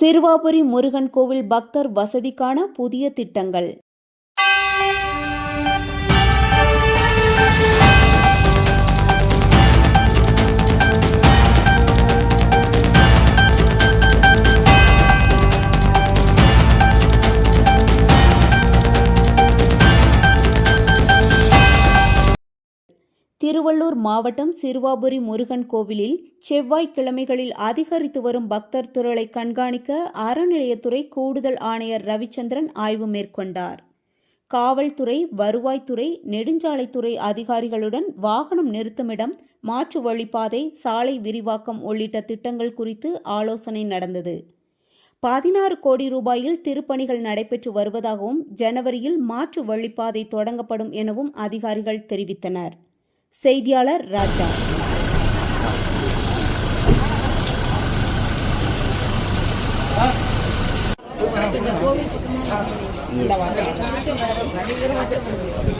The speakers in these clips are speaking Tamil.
சிறுவாபுரி முருகன் கோவில் பக்தர் வசதிக்கான புதிய திட்டங்கள். திருவள்ளூர் மாவட்டம் சிறுவாபுரி முருகன் கோவிலில் செவ்வாய்க்கிழமைகளில் அதிகரித்து வரும் பக்தர் திரளை கண்காணிக்க அறநிலையத்துறை கூடுதல் ஆணையர் ரவிச்சந்திரன் ஆய்வு மேற்கொண்டார். காவல்துறை வருவாய்த்துறை நெடுஞ்சாலைத்துறை அதிகாரிகளுடன் வாகனம் நிறுத்துமிடம் மாற்று வழிப்பாதை சாலை விரிவாக்கம் உள்ளிட்ட திட்டங்கள் குறித்து ஆலோசனை நடந்தது. பதினாறு கோடி ரூபாயில் திருப்பணிகள் நடைபெற்று வருவதாகவும் ஜனவரியில் மாற்று வழிப்பாதை தொடங்கப்படும் எனவும் அதிகாரிகள் தெரிவித்தனர். செய்தியாளர் ராஜா. Macam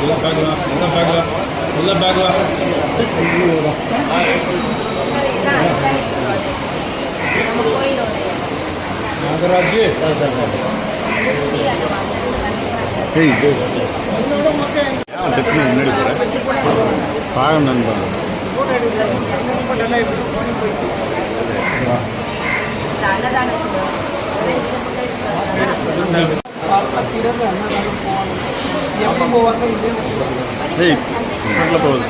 ಎಲ್ಲ ಬ್ಯಾಗ್ ಎಲ್ಲ ಬ್ಯಾಗ್ ಎಲ್ಲ ಬ್ಯಾಗ್ કરાવજે முன்னாடி கூட பாகம் நண்பா எப்படி போவாங்க போகுது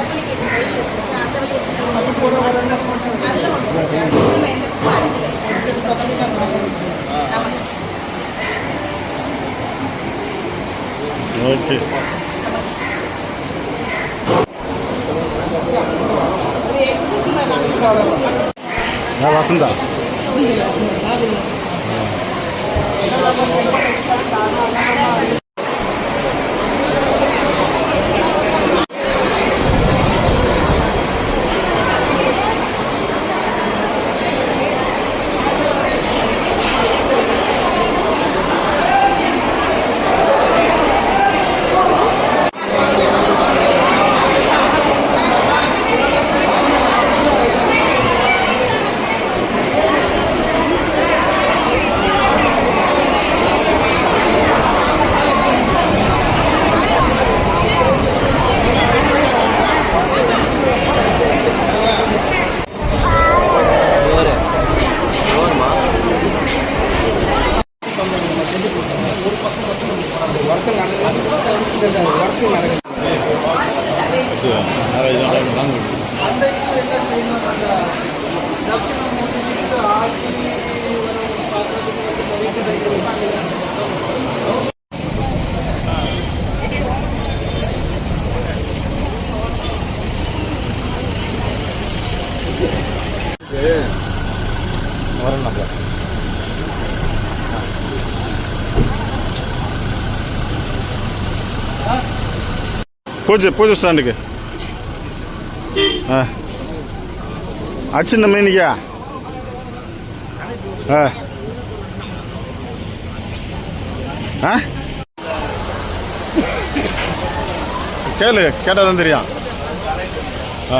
옳지. 나 왔습니다. 네. ஒரு பக்கம் மட்டும் ஒர்க்கு நடக்குது ஒர்க்கு நடக்குது பூஜை பூஜை ஸ்டாண்டுக்கு ஆ. அச்சின்ன மீனிக்கா ஆ. ஆ? கேளு கேட்டால் தான் தெரியும். ஆ.